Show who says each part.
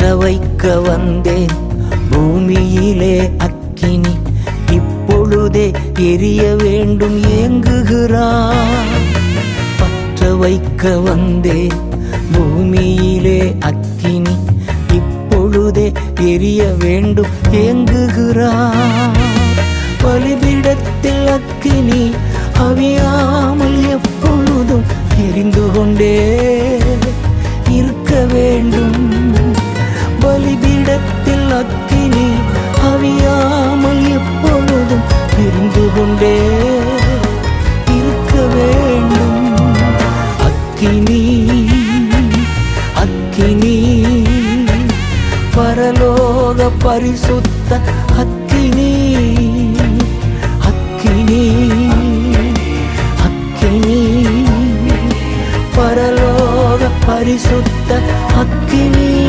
Speaker 1: ஏற்ற வைக்க வந்தேன். பூமியிலே அக்கினி இப்பொழுதே எரிய வேண்டும் ஏங்குகிறார் பற்ற வைக்க வந்தேன். பூமியிலே அக்கினி இப்பொழுதே எரிய வேண்டும் ஏங்குகிறார் பலிபிடத்தில் அக்கினி அவியாமல் எப்பொழுதும் எரிந்து கொண்டே அக்கினி அவியாமல் எப்பொழுதும் இருந்து கொண்டே இருக்க வேண்டும். அக்கினி அக்கினி பரலோக பரிசுத்த அக்கினி அக்கினி அக்கினி பரலோக பரிசுத்த அக்கினி.